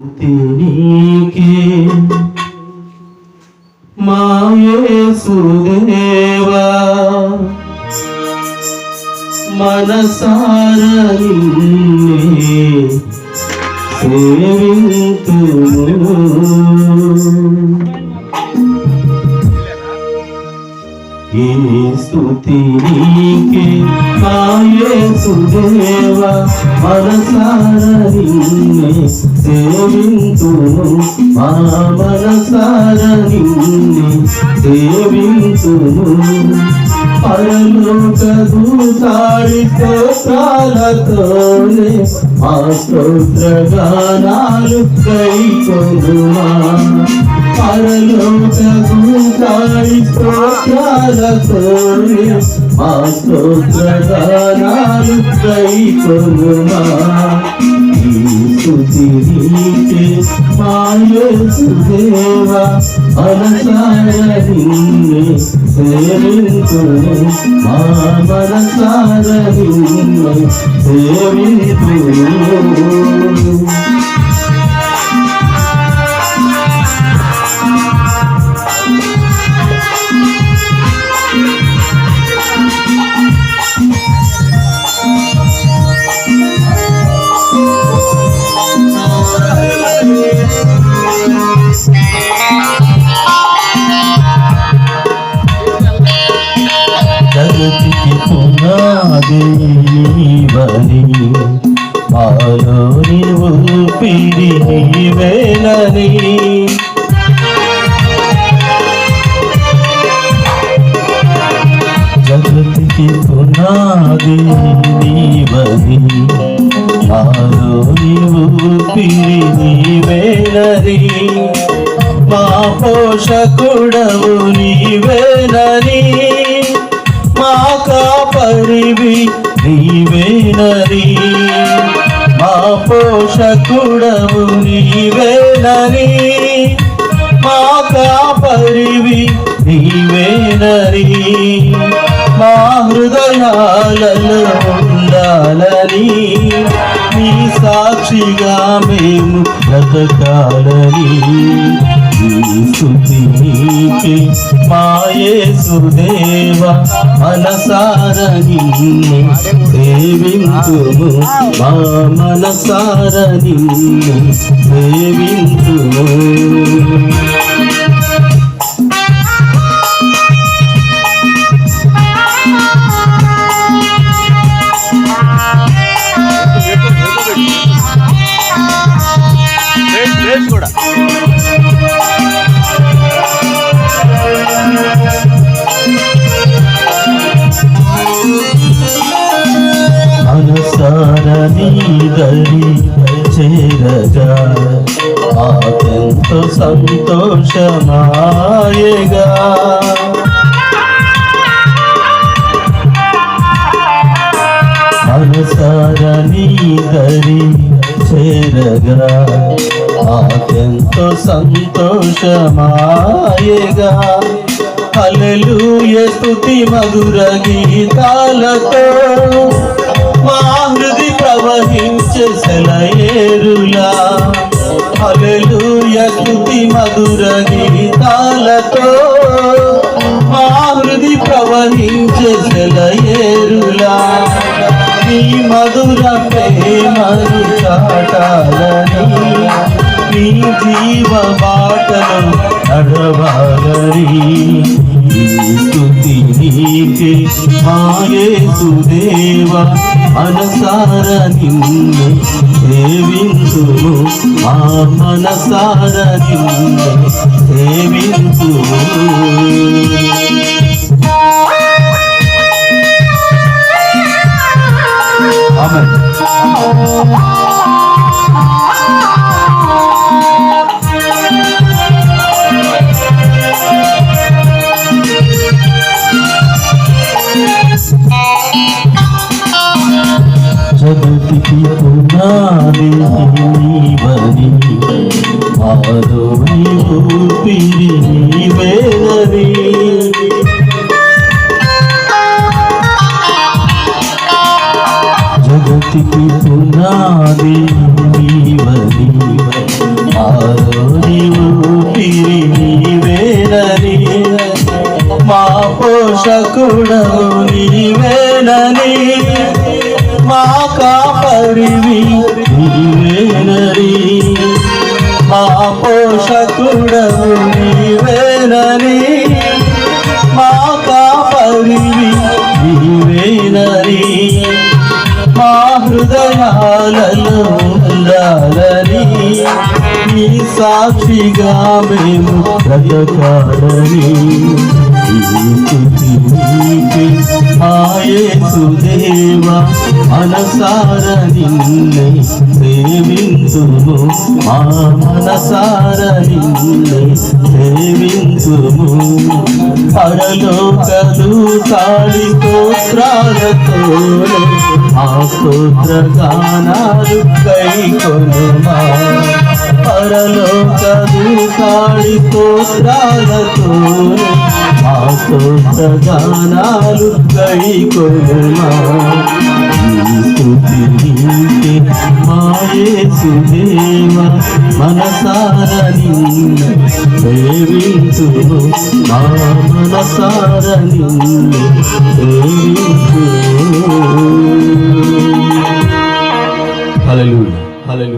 నీకే మాయేసుదేవా మనసార నిన్నే సేవింతుము స్తుతి నీకే మాయేసుదేవ మనసార సేవింతును మా మనసార నిన్నే సేవింతును పరలోక దూతాడి స్తోత్రాలతోనే ఆ స్తోత్ర గానాలు కైకొనుమా పరలోక స్తోత్రాలతోనే ఆ స్తోత్ర గానాలు కైకొనుమా ఈ మాయేసుదేవా మా సేవింతును జగతికి పునాది నీవని మాలో నీవు పిడి నీవేనని జగతికి పునాది నీవని మాలో నీవు నీవేనని మా పోషకుడవు నీవేనని కాపరివి నీవేనని మా పోషకుడవు నీవేనని మా కాపరివి నీవేనని మా హృదయాలలో ఉండాలని నీ సాక్షిగా మేము బ్రతకాలని ఈ స్తుతి నీకే మాయేసుదేవ మనసార నిన్ను సేవింతుము మా మనసార నిన్ను సేవింతుము మాకెంతో సంతోషమాయగా. మనసార నీదరి చేరగా. మాకెంతో సంతోషమాయగా. హల్లెలూయ స్తుతి మధుర గీతాలతో. మా హృది ప్రవహించే సెలయేరులా. హల్లెలూయ మధుర గీతాలతో మా హృది ప్రవహించే సెలయేరులా నీ మధుర ప్రేమను చాటాలని నీ జీవ బాటలు నడవాలని ఈ స్తుతి నీకే మాయేసుదేవ మనసార నిన్ను సేవింతుము మా మనసార నిన్ను జగతికి పునాది నీవని మాలో నీవు పిడి జగతికి పునాది నీవని మారోని ఊపిరి నీవేనని మా పోషకుడవు నీవేనని. మా కాపరివి నీవేనని మా పోషకుడవు నీవేనని మా కాపరివి నీవేనని మా హృదయాలలో ఉండాలని నీ సాక్షిగా మేము బ్రతకాలని. నీకే ఆయేసుదేవ మనసార నిన్నే సేవింతుము మా మనసార నిన్నే సేవింతుము పరలోక దూతాడి స్తోత్రాలతోనే ఆ స్తోత్ర గానాలు కైకొనుమా పరలోక దూతాడి స్తోత్రాలతోనే ఆ కై గానాలు కైకొనుమా ఈ స్తుతి మనసార నిన్ను మా మనసార హల్లెలూయా. హల్లెలూయా.